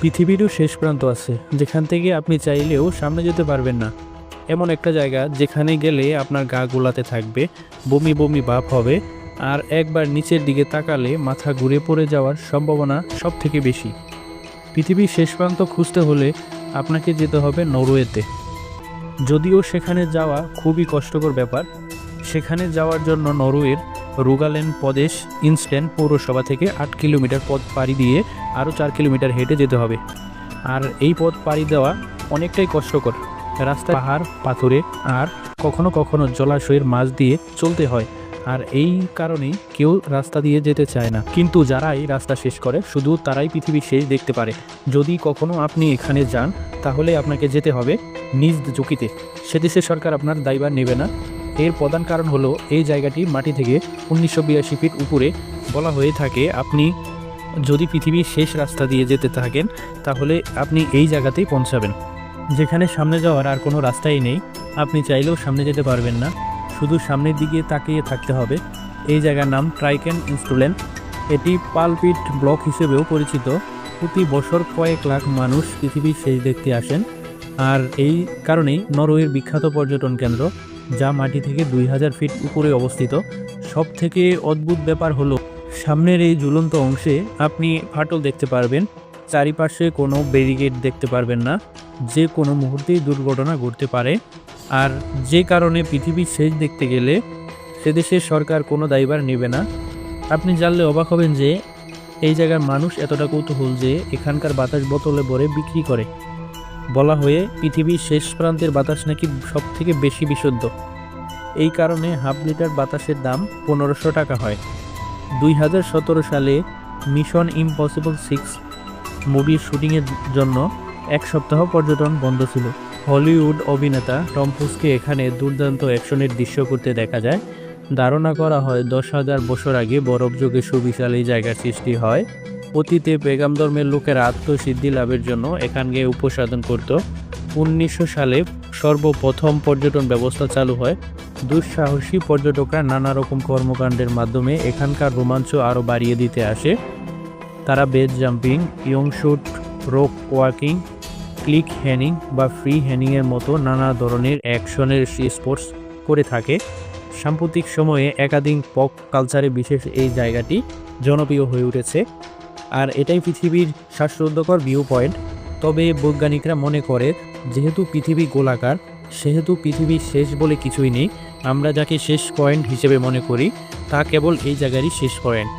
পৃথিবীরও শেষ প্রান্ত আছে, যেখান থেকে আপনি চাইলেও সামনে যেতে পারবেন না। এমন একটা জায়গা যেখানে গেলে আপনার গা গোলাতে থাকবে, বমি বমি ভাব হবে, আর একবার নিচের দিকে তাকালে মাথা ঘুরে পড়ে যাওয়ার সম্ভাবনা সব থেকে বেশি। পৃথিবীর শেষ প্রান্ত খুঁজতে হলে আপনাকে যেতে হবে নরওয়েতে। যদিও সেখানে যাওয়া খুবই কষ্টকর ব্যাপার, সেখানে যাওয়ার জন্য নরওয়ের রুগাল্যান্ড প্রদেশ ইনস্ট্যান্ট পৌরসভা থেকে আট কিলোমিটার পথ পাড়ি দিয়ে আরও চার কিলোমিটার হেঁটে যেতে হবে। আর এই পথ পাড়ি দেওয়া অনেকটাই কষ্টকর। রাস্তা পাহাড়, পাথুরে আর কখনো কখনো জলাশয়ের মাঝ দিয়ে চলতে হয়। আর এই কারণেই কেউ রাস্তা দিয়ে যেতে চায় না। কিন্তু যারা এই রাস্তা শেষ করে, শুধু তারাই পৃথিবীর শেষ দেখতে পারে। যদি কখনো আপনি এখানে যান, তাহলে আপনাকে যেতে হবে নিজ ঝুঁকিতে। সে দেশের সরকার আপনার দায়ভার নেবে না। এর প্রধান কারণ হলো এই জায়গাটি মাটি থেকে উনিশশো বিরাশি ফিট উপরে বলা হয়ে থাকে। আপনি যদি পৃথিবীর শেষ রাস্তা দিয়ে যেতে থাকেন, তাহলে আপনি এই জায়গাতেই পৌঁছাবেন। যেখানে সামনে যাওয়ার আর কোনো রাস্তাই নেই। আপনি চাইলেও সামনে যেতে পারবেন না। শুধু সামনের দিকে তাকিয়ে থাকতে হবে। এই জায়গার নাম ট্রাইকেন ইনস্টুলেন্ট এটি পালপিট ব্লক হিসেবেও পরিচিত। প্রতি বছর কয়েক লাখ মানুষ পৃথিবীর শেষ দেখতে আসেন। আর এই কারণেই নরওয়ের বিখ্যাত পর্যটন কেন্দ্র যা মাটি থেকে দুই হাজার ফিট উপরে অবস্থিত। সব থেকে অদ্ভুত ব্যাপার হলো, সামনের এই ঝুলন্ত অংশে আপনি ফাটল দেখতে পারবেন, চারিপাশে কোনো ব্যারিকেড দেখতে পারবেন না, যে কোনো মুহূর্তেই দুর্ঘটনা ঘটতে পারে। আর যে কারণে পৃথিবীর শেষ দেখতে গেলে সে দেশের সরকার কোনো দায়ভার নেবে না। আপনি জানলে অবাক হবেন যে, এই জায়গার মানুষ এতটা কৌতূহল যে এখানকার বাতাস বোতলে ভরে বিক্রি করে। বলা হয়ে পৃথিবীর শেষ প্রান্তের বাতাস নাকি সব থেকে বেশি বিশুদ্ধ। এই কারণে হাফ লিটার বাতাসের দাম পনেরোশো টাকা হয়। দুই হাজার সতেরো সালে মিশন ইম্পসিবল সিক্স মুভির শুটিংয়ের জন্য এক সপ্তাহ পর্যটন বন্ধ ছিল। হলিউড অভিনেতা টম ক্রুজকে এখানে দুর্দান্ত অ্যাকশনের দৃশ্য করতে দেখা যায়। ধারণা করা হয় দশ হাজার বছর আগে বরফ যুগে সুবিশাল এই জায়গার সৃষ্টি হয়। অতীতে পেগাম ধর্মের লোকেরা আত্মসিদ্ধি লাভের জন্য এখান গিয়ে উপসাধন করত। উনিশশো সালে সর্বপ্রথম পর্যটন ব্যবস্থা চালু হয়। দুঃসাহসী পর্যটকরা নানা রকম কর্মকাণ্ডের মাধ্যমে এখানকার রোমাঞ্চ আরও বাড়িয়ে দিতে আসে। তারা বেজ জাম্পিং ইয়ং শুট রোক ওয়াকিং, ক্লিক হ্যানিং বা ফ্রি হ্যানিংয়ের মতো নানা ধরনের অ্যাকশনের স্পোর্টস করে থাকে। সাম্প্রতিক সময়ে একাধিক পক কালচারে বিশেষ এই জায়গাটি জনপ্রিয় হয়ে উঠেছে। আর এটাই পৃথিবীর শ্বাসরুদ্ধকর ভিউ পয়েন্ট তবে বৈজ্ঞানিকরা মনে করে, যেহেতু পৃথিবী গোলাকার, সেহেতু পৃথিবীর শেষ বলে কিছুই নেই, আমরা যাকে শেষ পয়েন্ট হিসেবে মনে করি, তা কেবল এই জায়গারই শেষ পয়েন্ট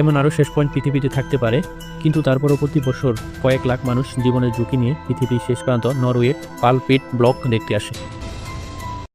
এমন আরও শেষ পয়েন্ট পৃথিবীতে থাকতে পারে, কিন্তু তারপরও প্রতি বছর কয়েক লাখ মানুষ জীবনের ঝুঁকি নিয়ে পৃথিবীর শেষ প্রান্ত নরওয়ে পালপিট ব্লক দেখতে আসে।